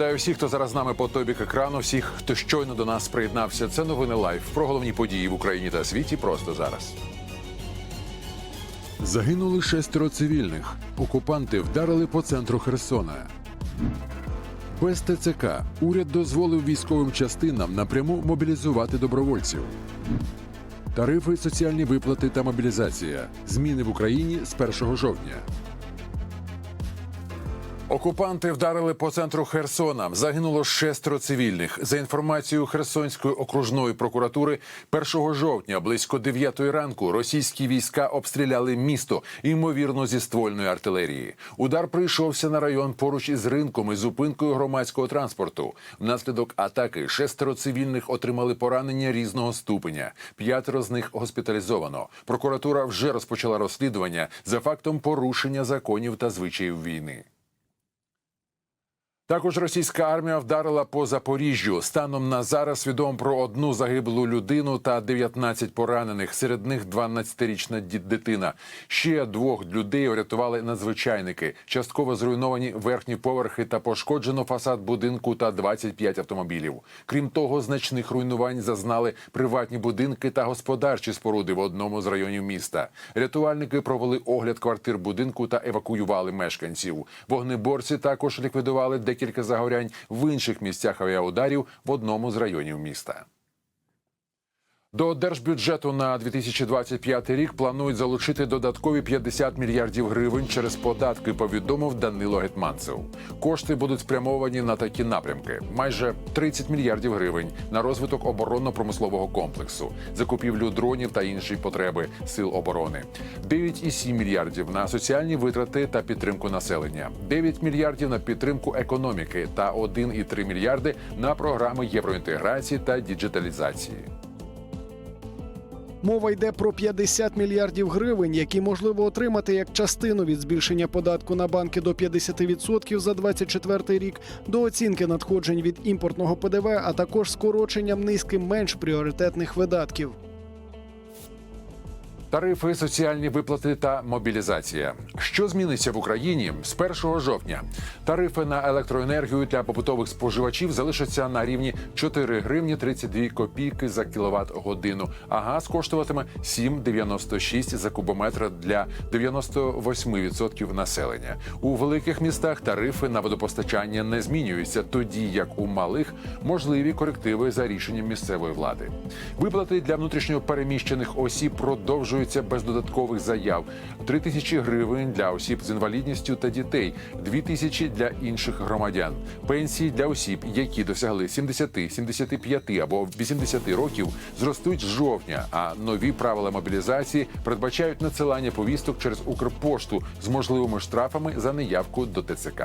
Та всіх, хто зараз з нами по той бік екрану, всіх, хто щойно до нас приєднався. Це новини лайф про головні події в Україні та світі просто зараз. Загинули шестеро цивільних. Окупанти вдарили по центру Херсона. Без ТЦК уряд дозволив військовим частинам напряму мобілізувати добровольців. Тарифи, соціальні виплати та мобілізація. Зміни в Україні з 1 жовтня. Окупанти вдарили по центру Херсона. Загинуло шестеро цивільних. За інформацією Херсонської окружної прокуратури, 1 жовтня близько 9 ранку російські війська обстріляли місто, ймовірно, зі ствольної артилерії. Удар прийшовся на район поруч із ринком і зупинкою громадського транспорту. Внаслідок атаки шестеро цивільних отримали поранення різного ступеня. П'ятеро з них госпіталізовано. Прокуратура вже розпочала розслідування за фактом порушення законів та звичаїв війни. Також російська армія вдарила по Запоріжжю. Станом на зараз відомо про одну загиблу людину та 19 поранених. Серед них 12-річна дитина. Ще двох людей врятували надзвичайники. Частково зруйновані верхні поверхи та пошкоджено фасад будинку та 25 автомобілів. Крім того, значних руйнувань зазнали приватні будинки та господарчі споруди в одному з районів міста. Рятувальники провели огляд квартир будинку та евакуювали мешканців. Вогнеборці також ліквідували декілька загорянь в інших місцях авіаударів в одному з районів міста. До держбюджету на 2025 рік планують залучити додаткові 50 мільярдів гривень через податки. Повідомив Данило Гетманцев. Кошти будуть спрямовані на такі напрямки: майже 30 мільярдів гривень на розвиток оборонно-промислового комплексу, закупівлю дронів та інші потреби сил оборони, 9,7 мільярдів на соціальні витрати та підтримку населення, 9 мільярдів на підтримку економіки та 1,3 мільярди на програми євроінтеграції та діджиталізації. Мова йде про 50 мільярдів гривень, які можливо отримати як частину від збільшення податку на банки до 50% за 24 рік, до оцінки надходжень від імпортного ПДВ, а також скороченням низки менш пріоритетних видатків. Тарифи, соціальні виплати та мобілізація. Що зміниться в Україні з 1 жовтня? Тарифи на електроенергію для побутових споживачів залишаться на рівні 4 гривні 32 копійки за кіловат годину, а газ коштуватиме 7,96 за кубометр для 98% населення. У великих містах тарифи на водопостачання не змінюються, тоді як у малих можливі корективи за рішенням місцевої влади. Виплати для внутрішньо переміщених осіб продовжуються без додаткових заяв. 3 тисячі гривень для осіб з інвалідністю та дітей, 2 тисячі для інших громадян. Пенсії для осіб, які досягли 70, 75 або 80 років, зростуть з жовтня. А нові правила мобілізації передбачають надсилання повісток через Укрпошту з можливими штрафами за неявку до ТЦК.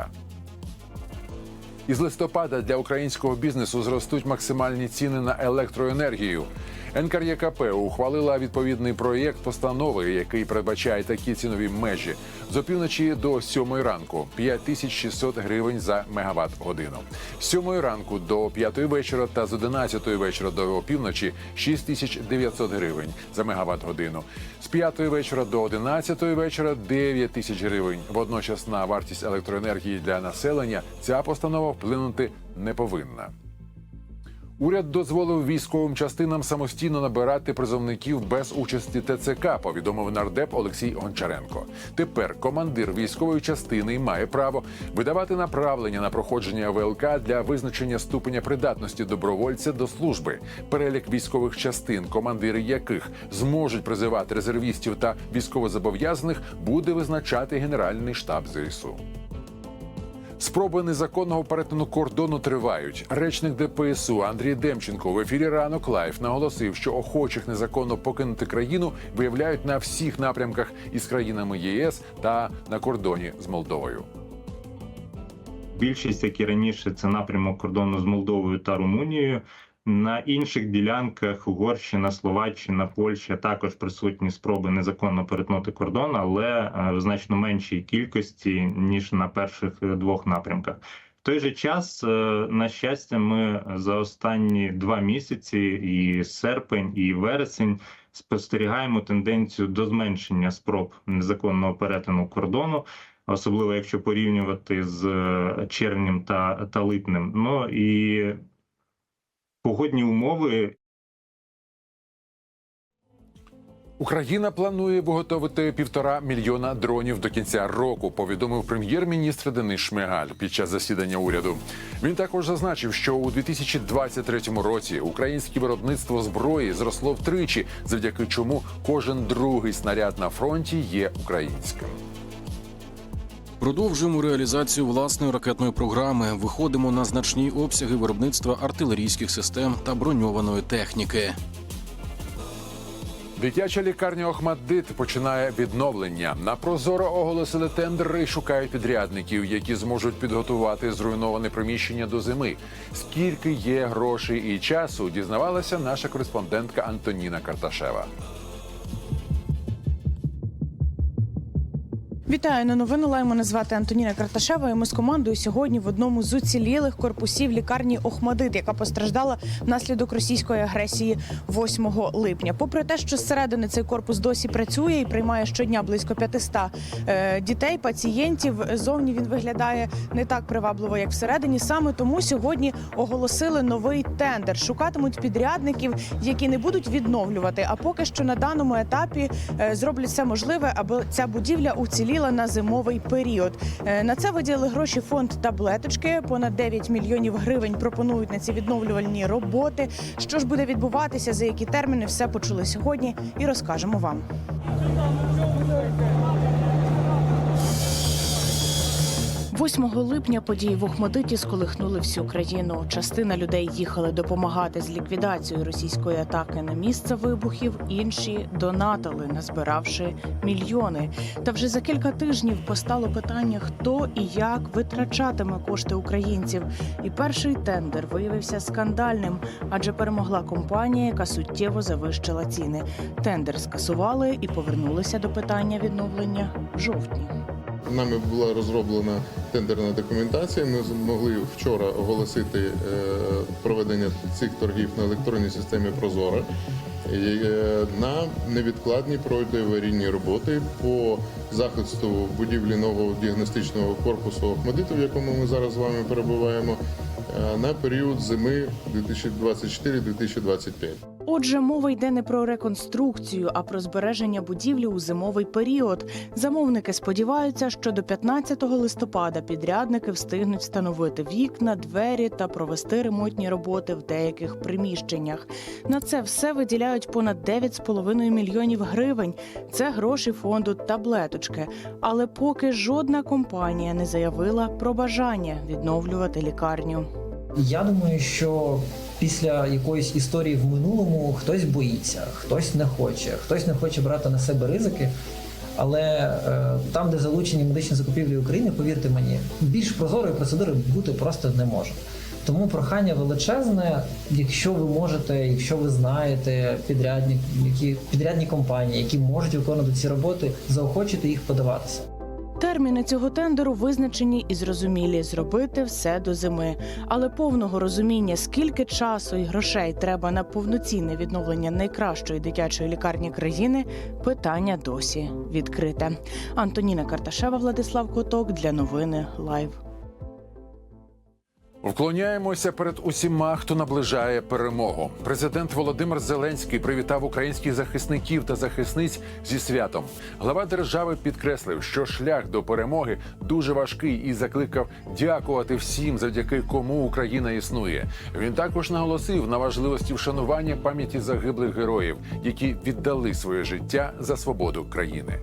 Із листопада для українського бізнесу зростуть максимальні ціни на електроенергію. НКРЄКП ухвалила відповідний проєкт постанови, який передбачає такі цінові межі з опівночі до 7 ранку 5600 гривень за мегаватт годину. З 7 ранку до 5 вечора та з 11 вечора до опівночі 6900 гривень за мегаватт годину. З 5 вечора до 11 вечора 9 тисяч гривень. Водночас на вартість електроенергії для населення ця постанова вплинути не повинна. Уряд дозволив військовим частинам самостійно набирати призовників без участі ТЦК, повідомив нардеп Олексій Гончаренко. Тепер командир військової частини має право видавати направлення на проходження ВЛК для визначення ступеня придатності добровольця до служби. Перелік військових частин, командири яких зможуть призивати резервістів та військовозобов'язаних, буде визначати Генеральний штаб ЗСУ. Спроби незаконного перетину кордону тривають. Речник ДПСУ Андрій Демченко в ефірі ранок лайф наголосив, що охочих незаконно покинути країну виявляють на всіх напрямках із країнами ЄС та на кордоні з Молдовою. Більшість, як і раніше, це напрямок кордону з Молдовою та Румунією. На інших ділянках Угорщина, Словаччина, Польща також присутні спроби незаконно перетнути кордон, але е, в значно меншій кількості ніж на перших е, двох напрямках. В той же час, е, на щастя, ми за останні два місяці, і серпень, і вересень, спостерігаємо тенденцію до зменшення спроб незаконного перетину кордону. особливо якщо порівнювати з е, червнем та, та липнем. Ну і погодні умови Україна планує виготовити півтора мільйона дронів до кінця року. Повідомив прем'єр-міністр Денис Шмигаль під час засідання уряду. Він також зазначив, що у 2023 році українське виробництво зброї зросло втричі, завдяки чому кожен другий снаряд на фронті є українським. Продовжуємо реалізацію власної ракетної програми. Виходимо на значні обсяги виробництва артилерійських систем та броньованої техніки. Дитяча лікарня Охмаддит починає відновлення. На прозоро оголосили тендер і шукають підрядників, які зможуть підготувати зруйноване приміщення до зими. Скільки є грошей і часу, дізнавалася наша кореспондентка Антоніна Карташева. Вітаю на новини Лайв. Мене звати Антоніна Карташева. І ми з командою сьогодні в одному з уцілілих корпусів лікарні Охмадит, яка постраждала внаслідок російської агресії 8 липня. Попри те, що зсередини цей корпус досі працює і приймає щодня близько 500 е, дітей, пацієнтів. Зовні він виглядає не так привабливо, як всередині. Саме тому сьогодні оголосили новий тендер. Шукатимуть підрядників, які не будуть відновлювати. А поки що на даному етапі е, зроблять все можливе, аби ця будівля уціліла на зимовий період. Е, На це виділили гроші фонд таблеточки. Понад 9 мільйонів гривень пропонують на ці відновлювальні роботи. Що ж буде відбуватися, за які терміни, все почули сьогодні і розкажемо вам. Восьмого липня події в Охмадиті сколихнули всю країну. Частина людей їхали допомагати з ліквідацією російської атаки на місце вибухів. Інші донатили, назбиравши мільйони. Та вже за кілька тижнів постало питання, хто і як витрачатиме кошти українців. І перший тендер виявився скандальним, адже перемогла компанія, яка суттєво завищила ціни. Тендер скасували і повернулися до питання відновлення в жовтні. Нами була розроблена тендерна документація. Ми змогли вчора оголосити е, проведення цих торгів на електронній системі Прозора е, на невідкладні пройдоаварійні роботи по захисту будівлі нового діагностичного корпусу Охмадиту, в якому ми зараз з вами перебуваємо, е, на період зими 2024-2025. Отже, мова йде не про реконструкцію, а про збереження будівлі у зимовий період. Замовники сподіваються, що до 15 листопада підрядники встигнуть встановити вікна, двері та провести ремонтні роботи в деяких приміщеннях. На це все виділяють понад 9,5 мільйонів гривень. Це гроші фонду таблеточки. Але поки жодна компанія не заявила про бажання відновлювати лікарню. Я думаю, що після якоїсь історії в минулому хтось боїться, хтось не хоче, хтось не хоче брати на себе ризики. Але е, там, де залучені медичні закупівлі України, повірте мені, більш прозорої процедури бути просто не може. Тому прохання величезне, якщо ви можете, якщо ви знаєте підрядні, які підрядні компанії, які можуть виконувати ці роботи, заохочуйте їх подаватися. Терміни цього тендеру визначені і зрозумілі зробити все до зими. Але повного розуміння, скільки часу і грошей треба на повноцінне відновлення найкращої дитячої лікарні країни, питання досі відкрите. Антоніна Карташева, Владислав Коток для новини Лайв. Вклоняємося перед усіма, хто наближає перемогу. Президент Володимир Зеленський привітав українських захисників та захисниць зі святом. Глава держави підкреслив, що шлях до перемоги дуже важкий і закликав дякувати всім, завдяки кому Україна існує. Він також наголосив на важливості вшанування пам'яті загиблих героїв, які віддали своє життя за свободу країни.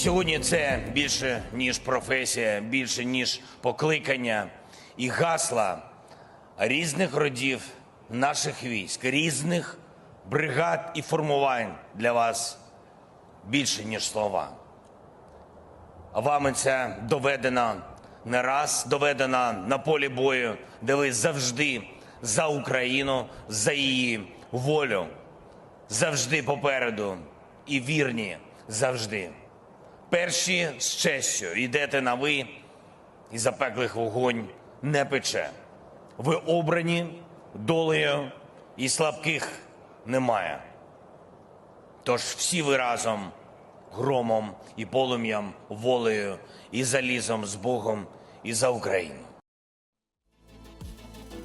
Сьогодні це більше ніж професія, більше ніж покликання і гасла різних родів наших військ, різних бригад і формувань для вас більше ніж слова. Вами це доведено не раз, доведено на полі бою, де ви завжди за Україну, за її волю, завжди попереду і вірні завжди. Перші з честю йдете на ви, і запеклих вогонь не пече. Ви обрані долею і слабких немає. Тож всі ви разом громом і полум'ям, волею і залізом з Богом і за Україну.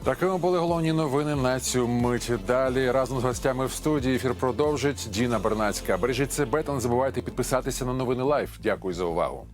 Такими були головні новини на цю мить. Далі разом з гостями в студії ефір продовжить Діна Бернацька. Бережіть себе та не забувайте підписатися на новини Лайф. Дякую за увагу.